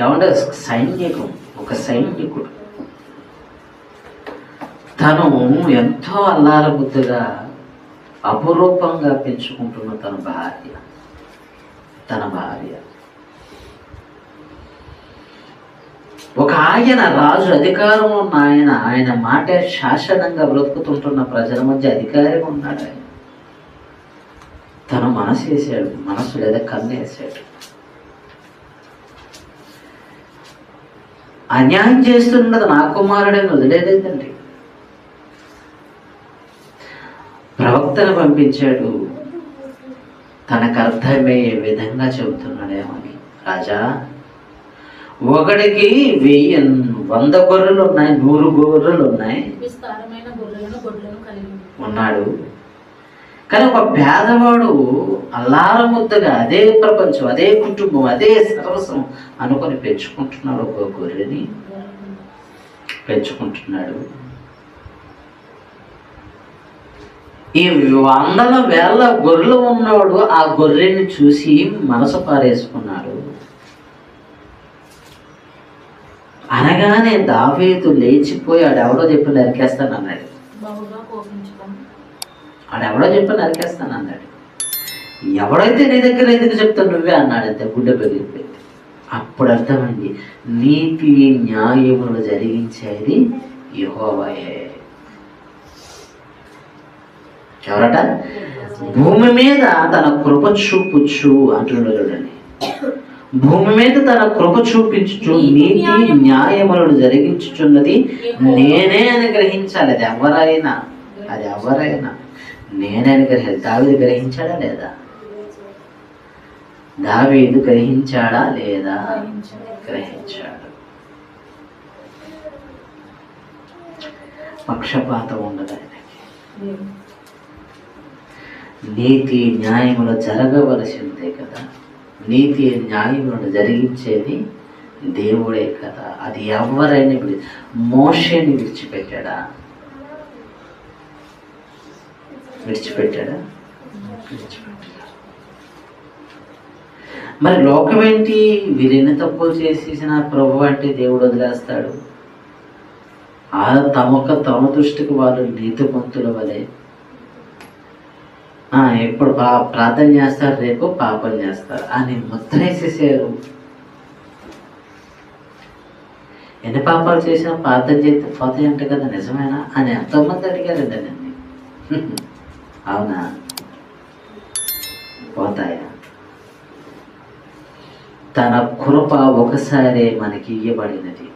ఏమంటే సైనికం ఒక సైనికుడు. తను ఎంతో అల్లారబుద్ధిగా అపురూపంగా పెంచుకుంటున్న తన భార్య తన భార్య. ఒక ఆయన రాజు అధికారం ఉన్న ఆయన ఆయన మాట శాసనంగా బ్రతుకుతుంటున్న ప్రజల మధ్య అధికారం ఉన్నాడు ఆయన. తను మనసు వేసాడు మనసు లేదా కన్ను వేసాడు. అన్యాయం చేస్తున్నది నా కుమారుడని వదిలేలేదండి ప్రవక్తను పంపించాడు. తనకు అర్థమయ్యే విధంగా చెబుతున్నాడేమని రాజా ఒకడికి వెయ్యి వంద గొర్రెలు ఉన్నాయి నూరు గొర్రెలు ఉన్నాయి. ఉన్నాడు. కానీ ఒక పేదవాడు అల్లారముద్దగా అదే ప్రపంచం అదే కుటుంబం అదే సర్వస్వం అనుకొని పెంచుకుంటున్నాడు ఒక గొర్రెని. పెంచుకుంటున్నాడు. ఈ వందల వేల గొర్రెలు ఉన్నవాడు ఆ గొర్రెని చూసి మనసు పారేసుకున్నాడు. అనగానే దావీదు లేచిపోయి ఎవడో చెప్పి నరికేస్తాను అన్నాడు ఆడెవడో చెప్పి నరికేస్తాను అన్నాడు. ఎవడైతే నీ దగ్గర ఎందుకు చెప్తావు నువ్వే అన్నాడు. అంతే గుడ్డ పెరిగిపోయింది. అప్పుడు అర్థమైంది నీతి న్యాయములు జరిగించేది యెహోవాయే. ఎవరట? భూమి మీద తన కృప చూపుచ్చు అంటున్నాడు చూడండి. భూమి మీద తన కృప చూపించుచు నీతి న్యాయములను జరిగించుచున్నది నేనే అని గ్రహించాలి అది ఎవరైనా అది ఎవరైనా. నేనే అని గ్రహి దావీదు గ్రహించాడా లేదా? దావీదు గ్రహించాడా లేదా? గ్రహించాడు. పక్షపాతం ఉండదు ఆయనకి. నీతి న్యాయములు జరగవలసిందే కదా. నీతి న్యాయములను జరిగించేది దేవుడే కదా. అది ఎవరైనా మోషని విడిచిపెట్టాడా? విడిచిపెట్టాడా? విడిచిపెట్టాడా మరి లోకం ఏంటి వీరెన్ని తప్పులు చేసేసిన ప్రభు అంటే దేవుడు వదిలేస్తాడు? ఆ తమక తమ దృష్టికి వాళ్ళు నీతిమంతుల వలె. ఆ, ఇప్పుడు పా ప్రార్థన చేస్తారు రేపు పాపం చేస్తారు. అని ముద్ర వేసేసారు. ఎన్ని పాపాలు చేసినా ప్రార్థన చేస్తే పోతాయంట కదా నిజమేనా? అని ఎంతోమంది అడిగారండి నన్ను అవునా? పోతాయా? తన కృప ఒకసారి మనకి ఇవ్వబడినది